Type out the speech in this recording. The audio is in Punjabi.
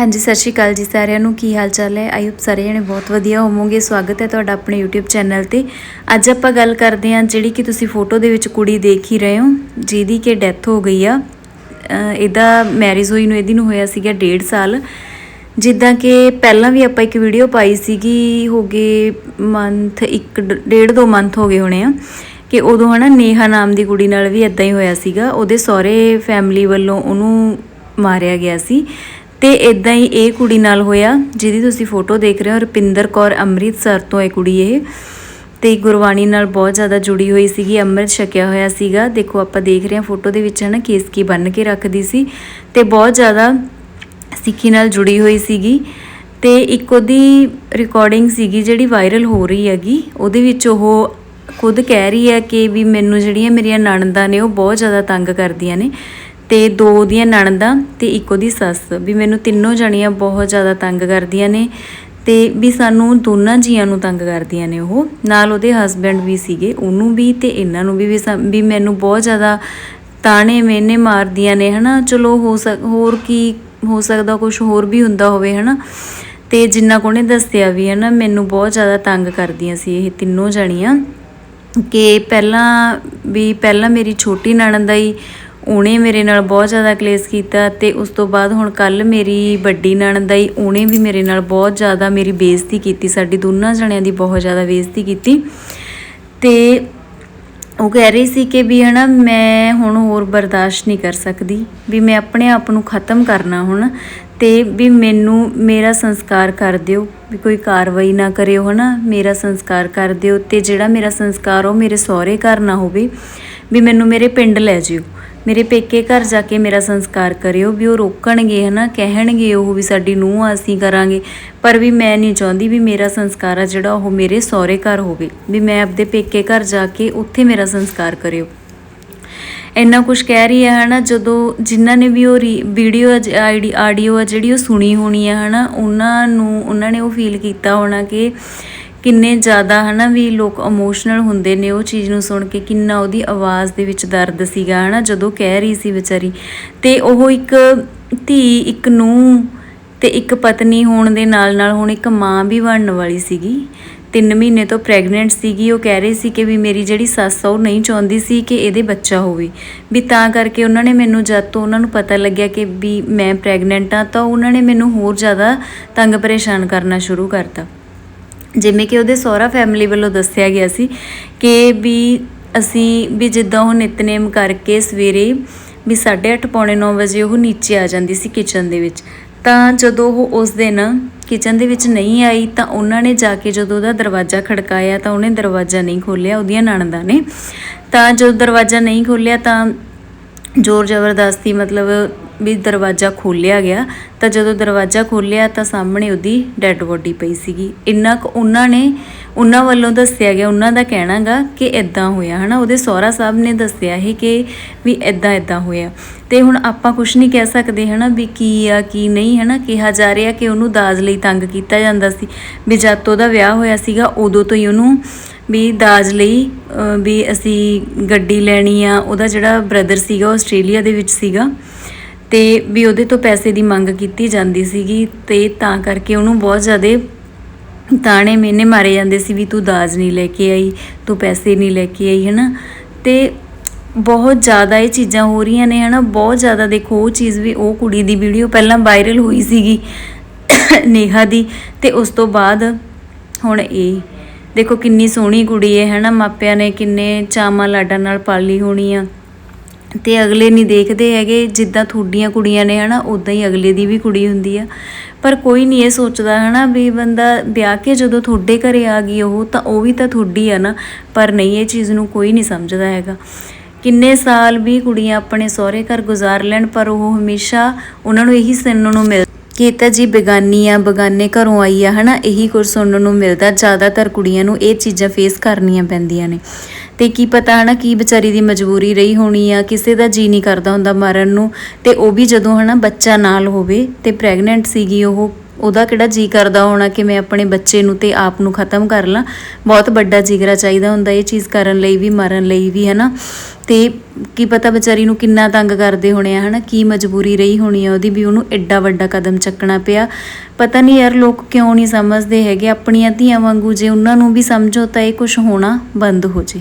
ਹਾਂਜੀ, ਸਤਿ ਸ਼੍ਰੀ ਅਕਾਲ ਜੀ ਸਾਰਿਆਂ ਨੂੰ। ਕੀ ਹਾਲ ਚਾਲ ਹੈ? ਆਈ ਹੋਪ ਸਾਰੇ ਜਣੇ ਬਹੁਤ ਵਧੀਆ ਹੋਵੋਗੇ। ਸਵਾਗਤ ਹੈ ਤੁਹਾਡਾ ਆਪਣੇ YouTube ਚੈਨਲ ਤੇ। ਅੱਜ ਆਪਾਂ ਗੱਲ ਕਰਦੇ ਹਾਂ ਜਿਹੜੀ ਕਿ ਤੁਸੀਂ ਫੋਟੋ ਦੇ ਵਿੱਚ ਕੁੜੀ ਦੇਖ ਹੀ ਰਹੇ ਹੋ, ਜਿਹਦੀ ਕਿ ਡੈਥ ਹੋ ਗਈ ਆ। ਇਹਦਾ ਮੈਰਿਜ ਹੋਈ ਨੂੰ, ਇਹਦੀ ਨੂੰ ਹੋਇਆ ਸੀਗਾ 1.5 ਸਾਲ। ਜਿੱਦਾਂ ਕਿ ਪਹਿਲਾਂ ਵੀ ਆਪਾਂ ਇੱਕ ਵੀਡੀਓ ਪਾਈ ਸੀਗੀ, ਹੋ ਗਏ ਮੰਥ ਇੱਕ ਡ- ਡੇਢ ਦੋ ਮੰਥ ਹੋ ਗਏ ਹੋਣੇ ਆ। ਕਿ ਉਦੋਂ ਹਨਾ ਨੇਹਾ ਨਾਮ ਦੀ ਕੁੜੀ ਨਾਲ ਵੀ ਇਦਾਂ ਹੀ ਹੋਇਆ ਸੀਗਾ। ਉਹਦੇ ਸਹੁਰੇ ਫੈਮਿਲੀ ਵੱਲੋਂ ਉਹਨੂੰ ਮਾਰਿਆ ਗਿਆ ਸੀ। ਤੇ ਇਦਾਂ ਹੀ ਇਹ ਕੁੜੀ ਨਾਲ ਹੋਇਆ, ਜਿਹਦੀ ਤੁਸੀਂ ਫੋਟੋ ਦੇਖ ਰਹੇ ਹੋ, ਰੁਪਿੰਦਰ ਕੌਰ ਅੰਮ੍ਰਿਤਸਰ ਤੋਂ ਇਹ ਕੁੜੀ ਇਹ। ਤੇ ਗੁਰਬਾਣੀ ਨਾਲ ਬਹੁਤ ਜ਼ਿਆਦਾ ਜੁੜੀ ਹੋਈ ਸੀਗੀ, ਅੰਮ੍ਰਿਤ ਛਕਿਆ ਹੋਇਆ ਸੀਗਾ। ਦੇਖੋ, ਆਪਾਂ ਦੇਖ ਰਹੇ ਹਾਂ ਫੋਟੋ ਦੇ ਵਿੱਚ ਹਨਾ ਕੇਸਕੀ ਬੰਨ ਕੇ ਰੱਖਦੀ ਸੀ। ਤੇ ਬਹੁਤ ਜ਼ਿਆਦਾ ਸਿੱਖੀ ਨਾਲ ਜੁੜੀ ਹੋਈ ਸੀਗੀ। ਤੇ ਇੱਕ ਉਹਦੀ ਰਿਕਾਰਡਿੰਗ ਸੀਗੀ, ਜਿਹੜੀ ਵਾਇਰਲ ਹੋ ਰਹੀ ਹੈਗੀ। ਉਹਦੇ ਵਿੱਚ ਉਹ ਖੁਦ ਕਹਿ ਰਹੀ ਹੈ ਕਿ ਵੀ ਮੈਨੂੰ ਜਿਹੜੀਆਂ ਮੇਰੀਆਂ ਨਣਦਾਂ ਨੇ, ਉਹ ਬਹੁਤ ਜ਼ਿਆਦਾ ਤੰਗ ਕਰਦੀਆਂ ਨੇ। ਤੇ ਦੋ ਉਹਦੀਆਂ ਨਣਦਾਂ ਤੇ ਇੱਕ ਉਹਦੀ ਸੱਸ। ਵੀ ਮੈਨੂੰ ਤਿੰਨੋਂ ਜਣੀਆਂ ਬਹੁਤ ਜ਼ਿਆਦਾ ਤੰਗ ਕਰਦੀਆਂ ਨੇ ਤੇ ਵੀ ਸਾਨੂੰ ਦੋਨਾਂ ਜੀਆਂ ਨੂੰ ਤੰਗ ਕਰਦੀਆਂ ਨੇ ਉਹ। ਨਾਲ ਉਹਦੇ ਹਸਬੈਂਡ ਵੀ ਸੀਗੇ, ਉਹਨੂੰ ਵੀ ਤੇ ਇਹਨਾਂ ਨੂੰ ਵੀ ਵੀ ਸਾ- ਵੀ ਮੈਨੂੰ ਬਹੁਤ ਜ਼ਿਆਦਾ ਤਾਣੇ ਮੇਨੇ ਮਾਰਦੀਆਂ ਨੇ, ਹਨਾ? ਚਲੋ ਹੋ ਸਕ ਹੋਰ ਕੀ, ਹੋ ਸਕਦਾ ਕੁਝ ਹੋਰ ਵੀ ਹੁੰਦਾ ਹੋਵੇ, ਹਨਾ? ਤੇ ਜਿੰਨਾ ਕੋਨੇ ਦੱਸਿਆ ਵੀ, ਹਨਾ, ਮੈਨੂੰ ਬਹੁਤ ਜ਼ਿਆਦਾ ਤੰਗ ਕਰਦੀਆਂ ਸੀ ਇਹ ਤਿੰਨੋਂ ਜਣੀਆਂ। ਕਿ ਪਹਿਲਾਂ ਵੀ ਪਹਿਲਾਂ ਮੇਰੀ ਛੋਟੀ ਨਣਦ ਆਈ ਉਹਨੇ ਮੇਰੇ ਨਾਲ ਬਹੁਤ ਜ਼ਿਆਦਾ ਕਲੇਸ਼ ਕੀਤਾ ਤੇ ਉਸ ਤੋਂ ਬਾਅਦ ਹੁਣ ਕੱਲ ਮੇਰੀ ਵੱਡੀ ਨਣਦਾਈ ਉਹਨੇ ਵੀ ਮੇਰੇ ਨਾਲ ਬਹੁਤ ਜ਼ਿਆਦਾ ਮੇਰੀ ਬੇਇੱਜ਼ਤੀ ਕੀਤੀ, ਸਾਡੀ ਦੋਨਾਂ ਜਣਿਆਂ ਦੀ ਬਹੁਤ ਜ਼ਿਆਦਾ ਬੇਇੱਜ਼ਤੀ ਕੀਤੀ। ਤੇ ਉਹ ਕਹਿ ਰਹੀ ਸੀ ਕਿ ਵੀ ਹਨਾ ਮੈਂ ਹੁਣ ਹੋਰ ਬਰਦਾਸ਼ਤ ਨਹੀਂ ਕਰ ਸਕਦੀ, ਵੀ ਮੈਂ ਆਪਣੇ ਆਪ ਨੂੰ ਖਤਮ ਕਰਨਾ ਹੁਣ ਤੇ ਵੀ ਮੈਨੂੰ ਮੇਰਾ ਸੰਸਕਾਰ ਕਰ ਦਿਓ, ਵੀ ਕੋਈ ਕਾਰਵਾਈ ਨਾ ਕਰਿਓ ਹਨਾ, ਮੇਰਾ ਸੰਸਕਾਰ ਕਰ ਦਿਓ ਤੇ ਜਿਹੜਾ ਮੇਰਾ ਸੰਸਕਾਰ ਉਹ ਮੇਰੇ ਸਹੁਰੇ ਘਰ ਨਾ ਹੋਵੇ, ਵੀ ਮੈਨੂੰ ਮੇਰੇ ਪਿੰਡ ਲੈ ਜਿਓ। ਮੇਰੇ ਪੇਕੇ ਘਰ ਜਾ ਕੇ ਮੇਰਾ ਸੰਸਕਾਰ ਕਰਿਓ ਵੀ ਉਹ ਰੋਕਣਗੇ, ਹਨਾ? ਕਹਿਣਗੇ ਉਹ ਵੀ ਸਾਡੀ ਨੂੰਹ ਆ, ਅਸੀਂ ਕਰਾਂਗੇ। ਪਰ ਵੀ ਮੈਂ ਨਹੀਂ ਚਾਹੁੰਦੀ ਵੀ ਮੇਰਾ ਸੰਸਕਾਰ ਆ ਜਿਹੜਾ ਉਹ ਮੇਰੇ ਸਹੁਰੇ ਘਰ ਹੋਵੇ। ਵੀ ਮੈਂ ਆਪਦੇ ਪੇਕੇ ਘਰ ਜਾ ਕੇ ਉੱਥੇ ਮੇਰਾ ਸੰਸਕਾਰ ਕਰਿਓ। ਇੰਨਾ ਕੁਝ ਕਹਿ ਰਹੀ ਹੈ ਹਨਾ? ਜਦੋਂ ਜਿਨ੍ਹਾਂ ਨੇ ਵੀ ਉਹ ਵੀਡੀਓ ਆਈਡੀ, ਆਡੀਓ ਆ ਜਿਹੜੀ ਉਹ ਸੁਣੀ ਹੋਣੀ ਆ, ਹਨਾ? ਉਹਨਾਂ ਨੂੰ, ਉਹਨਾਂ ਨੇ ਉਹ ਫੀਲ ਕੀਤਾ ਹੋਣਾ ਕਿ ਕਿੰਨੇ ਜ਼ਿਆਦਾ ਹਨਾ ਵੀ ਲੋਕ ਇਮੋਸ਼ਨਲ ਹੁੰਦੇ ਨੇ ਉਹ ਚੀਜ਼ ਨੂੰ ਸੁਣ ਕੇ, ਕਿੰਨਾ ਉਹਦੀ ਆਵਾਜ਼ ਦੇ ਵਿੱਚ ਦਰਦ ਸੀਗਾ ਹਨਾ, ਜਦੋਂ ਕਹਿ ਰਹੀ ਸੀ ਵਿਚਾਰੀ। ਤੇ ਉਹ ਇੱਕ ਧੀ, ਇੱਕ ਨੂੰ ਤੇ ਇੱਕ ਪਤਨੀ ਹੋਣ ਦੇ ਨਾਲ ਨਾਲ ਹੁਣ ਇੱਕ ਮਾਂ ਵੀ ਬਣਨ ਵਾਲੀ ਸੀਗੀ। 3 ਮਹੀਨੇ ਤੋਂ ਪ੍ਰੈਗਨੈਂਟ ਸੀਗੀ। ਉਹ ਕਹਿ ਰਹੀ ਸੀ ਕਿ ਵੀ ਮੇਰੀ ਜਿਹੜੀ ਸੱਸ ਆ, ਉਹ ਨਹੀਂ ਚਾਹੁੰਦੀ ਸੀ ਕਿ ਇਹਦੇ ਬੱਚਾ ਹੋਵੇ। ਵੀ ਤਾਂ ਕਰਕੇ ਉਹਨਾਂ ਨੇ ਮੈਨੂੰ ਜਦ ਤੋਂ ਉਹਨਾਂ ਨੂੰ ਪਤਾ ਲੱਗਿਆ ਕਿ ਵੀ ਮੈਂ ਪ੍ਰੈਗਨੈਂਟ ਆ, ਤਾਂ ਉਹਨਾਂ ਨੇ ਮੈਨੂੰ ਹੋਰ ਜ਼ਿਆਦਾ ਤੰਗ ਪਰੇਸ਼ਾਨ ਕਰਨਾ ਸ਼ੁਰੂ ਕਰਤਾ। ਜਿਵੇਂ ਕਿ ਉਹਦੇ ਸਹੁਰਾ ਫੈਮਿਲੀ ਵੱਲੋਂ ਦੱਸਿਆ ਗਿਆ ਸੀ ਕਿ ਵੀ ਅਸੀਂ, ਵੀ ਜਿੱਦਾਂ ਉਹ ਨਿਤਨੇਮ ਕਰਕੇ ਸਵੇਰੇ ਵੀ 8:30 ਪੌਣੇ 9 ਵਜੇ ਉਹ ਨੀਚੇ ਆ ਜਾਂਦੀ ਸੀ ਕਿਚਨ ਦੇ ਵਿੱਚ। ਤਾਂ ਜਦੋਂ ਉਹ ਉਸ ਦਿਨ ਕਿਚਨ ਦੇ ਵਿੱਚ ਨਹੀਂ ਆਈ ਤਾਂ ਉਹਨਾਂ ਨੇ ਜਾ ਕੇ ਜਦੋਂ ਉਹਦਾ ਦਰਵਾਜ਼ਾ ਖੜਕਾਇਆ ਤਾਂ ਉਹਨੇ ਦਰਵਾਜ਼ਾ ਨਹੀਂ ਖੋਲ੍ਹਿਆ, ਉਹਦੀਆਂ ਨਣਦਾਂ ਨੇ। ਤਾਂ ਜਦੋਂ ਦਰਵਾਜ਼ਾ ਨਹੀਂ ਖੋਲ੍ਹਿਆ ਤਾਂ ਜ਼ੋਰ ਜ਼ਬਰਦਸਤੀ ਮਤਲਬ ਵੀ ਦਰਵਾਜ਼ਾ ਖੋਲ੍ਹਿਆ ਗਿਆ, ਤਾਂ ਜਦੋਂ ਦਰਵਾਜ਼ਾ ਖੋਲ੍ਹਿਆ ਤਾਂ ਸਾਹਮਣੇ ਉਹਦੀ ਡੈੱਡ ਬੋਡੀ ਪਈ ਸੀਗੀ। ਇੰਨਾ ਕੁ ਉਹਨਾਂ ਨੇ, ਉਹਨਾਂ ਵੱਲੋਂ ਦੱਸਿਆ ਗਿਆ, ਉਹਨਾਂ ਦਾ ਕਹਿਣਾਗਾ ਕਿ ਇਦਾਂ ਹੋਇਆ, ਹਨਾ? ਉਹਦੇ ਸਹੁਰਾ ਸਾਹਿਬ ਨੇ ਦੱਸਿਆ ਇਹ ਕਿ ਵੀ ਇਦਾਂ ਇਦਾਂ ਹੋਇਆ। ਤੇ ਹੁਣ ਆਪਾਂ ਕੁਝ ਨਹੀਂ ਕਹਿ ਸਕਦੇ, ਹਨਾ, ਵੀ ਕੀ ਆ, ਕੀ ਨਹੀਂ, ਹਨਾ? ਕਿਹਾ ਜਾ ਰਿਹਾ ਕਿ ਉਹਨੂੰ ਦਾਜ ਲਈ ਤੰਗ ਕੀਤਾ ਜਾਂਦਾ ਸੀ। ਵੀ ਜਦ ਤੋਂ ਉਹਦਾ ਵਿਆਹ ਹੋਇਆ ਸੀਗਾ, ਉਦੋਂ ਤੋਂ ਹੀ ਉਹਨੂੰ ਵੀ ਦਾਜ ਲਈ ਵੀ ਅਸੀਂ ਗੱਡੀ ਲੈਣੀ ਆ। ਉਹਦਾ ਜਿਹੜਾ ਬ੍ਰਦਰ ਸੀਗਾ, ਉਹ ਆਸਟ੍ਰੇਲੀਆ ਦੇ ਵਿੱਚ ਸੀਗਾ। ਤੇ ਵੀ ਉਹਦੇ ਤੋਂ ਪੈਸੇ ਦੀ ਮੰਗ ਕੀਤੀ ਜਾਂਦੀ ਸੀਗੀ ਤੇ ਤਾਂ ਕਰਕੇ ਉਹਨੂੰ ਬਹੁਤ ਜ਼ਿਆਦਾ ਤਾਣੇ ਮੇਨੇ ਮਾਰੇ ਜਾਂਦੇ ਸੀ ਵੀ ਤੂੰ ਦਾਜ ਨਹੀਂ ਲੈ ਕੇ ਆਈ, ਤੂੰ ਪੈਸੇ ਨਹੀਂ ਲੈ ਕੇ ਆਈ, ਹਨਾ? ਤੇ ਬਹੁਤ ਜ਼ਿਆਦਾ ਇਹ ਚੀਜ਼ਾਂ ਹੋ ਰਹੀਆਂ ਨੇ, ਹਨਾ? ਬਹੁਤ ਜ਼ਿਆਦਾ ਦੇਖੋ, ਉਹ ਚੀਜ਼ ਵੀ ਉਹ ਕੁੜੀ ਦੀ ਵੀਡੀਓ ਪਹਿਲਾਂ ਵਾਇਰਲ ਹੋਈ ਸੀਗੀ, ਨੇਹਾ ਦੀ, ਤੇ ਉਸ ਤੋਂ ਬਾਅਦ ਹੁਣ ਇਹ, ਦੇਖੋ ਕਿੰਨੀ ਸੋਹਣੀ ਕੁੜੀ ਹੈ, ਹਨਾ? ਮਾਪਿਆਂ ਨੇ ਕਿੰਨੇ ਚਾਵਾਂ ਲਾਡਾਂ ਨਾਲ ਪਾਲੀ ਹੋਣੀ ਆ ਤੇ ਅਗਲੇ ਨਹੀਂ ਦੇਖਦੇ ਹੈਗੇ, ਜਿੱਦਾਂ ਤੁਹਾਡੀਆਂ ਕੁੜੀਆਂ ਨੇ, ਹਨਾ ਉਦਾਂ ਹੀ ਅਗਲੇ ਦੀ ਵੀ ਕੁੜੀ ਹੁੰਦੀ ਆ। ਪਰ ਕੋਈ ਨਹੀਂ ਇਹ ਸੋਚਦਾ, ਹਨਾ, ਵੀ ਬੰਦਾ ਵਿਆਹ ਕੇ ਜਦੋਂ ਤੁਹਾਡੇ ਘਰੇ ਆ ਗਈ ਉਹ, ਤਾਂ ਉਹ ਵੀ ਤਾਂ ਤੁਹਾਡੀ ਆ ਨਾ, ਪਰ ਨਹੀਂ, ਇਹ ਚੀਜ਼ ਨੂੰ ਕੋਈ ਨਹੀਂ ਸਮਝਦਾ ਹੈਗਾ। ਕਿੰਨੇ ਸਾਲ ਵੀ ਕੁੜੀਆਂ ਆਪਣੇ ਸਹੁਰੇ ਘਰ ਗੁਜ਼ਾਰ ਲੈਣ, ਪਰ ਉਹ ਹਮੇਸ਼ਾ ਉਹਨਾਂ ਨੂੰ ਇਹੀ ਸੁਣਨ ਨੂੰ ਮਿਲ ਕਿ ਤਾਂ ਜੀ ਬੇਗਾਨੀ ਆ ਬੇਗਾਨੇ ਘਰੋਂ ਆਈ ਆ, ਹਨਾ, ਇਹੀ ਕੁਝ ਸੁਣਨ ਨੂੰ ਮਿਲਦਾ। ਜ਼ਿਆਦਾਤਰ ਕੁੜੀਆਂ ਨੂੰ ਇਹ ਚੀਜ਼ਾਂ ਫੇਸ ਕਰਨੀਆਂ ਪੈਂਦੀਆਂ ਨੇ। ਤੇ ਕੀ ਪਤਾ ਹਨਾ ਕੀ ਵਿਚਾਰੀ ਦੀ ਮਜਬੂਰੀ ਰਹੀ ਹੋਣੀ ਆ, ਕਿਸੇ ਦਾ ਜੀ ਨਹੀਂ ਕਰਦਾ ਹੁੰਦਾ ਮਰਨ ਨੂੰ। ਤੇ ਉਹ ਵੀ ਜਦੋਂ ਹਨਾ ਬੱਚਾ ਨਾਲ ਹੋਵੇ ਤੇ ਪ੍ਰੈਗਨੈਂਟ ਸੀਗੀ ਉਹ, ਉਹਦਾ ਕਿਹੜਾ ਜੀ ਕਰਦਾ ਹੋਣਾ ਕਿ ਮੈਂ ਆਪਣੇ ਬੱਚੇ ਨੂੰ ਤੇ ਆਪ ਨੂੰ ਖਤਮ ਕਰ ਲਾਂ। ਬਹੁਤ ਵੱਡਾ ਜਿਗਰਾ ਚਾਹੀਦਾ ਹੁੰਦਾ ਇਹ ਚੀਜ਼ ਕਰਨ ਲਈ ਵੀ, ਮਰਨ ਲਈ ਵੀ ਹਨਾ। ਤੇ ਕੀ ਪਤਾ ਵਿਚਾਰੀ ਨੂੰ ਕਿੰਨਾ ਤੰਗ ਕਰਦੇ ਹੋਣੇ ਆ ਹਨਾ, ਕੀ ਮਜਬੂਰੀ ਰਹੀ ਹੋਣੀ ਆ ਉਹਦੀ ਵੀ ਉਹਨੂੰ ਐਡਾ ਵੱਡਾ ਕਦਮ ਚੱਕਣਾ ਪਿਆ। ਪਤਾ ਨਹੀਂ ਯਾਰ ਲੋਕ ਕਿਉਂ ਨਹੀਂ ਸਮਝਦੇ ਹੈਗੇ, ਆਪਣੀਆਂ ਧੀਆਂ ਵਾਂਗੂ ਜੇ ਉਹਨਾਂ ਨੂੰ ਵੀ ਸਮਝੋ ਤਾਂ ਇਹ ਕੁਝ ਹੋਣਾ ਬੰਦ ਹੋ ਜੇ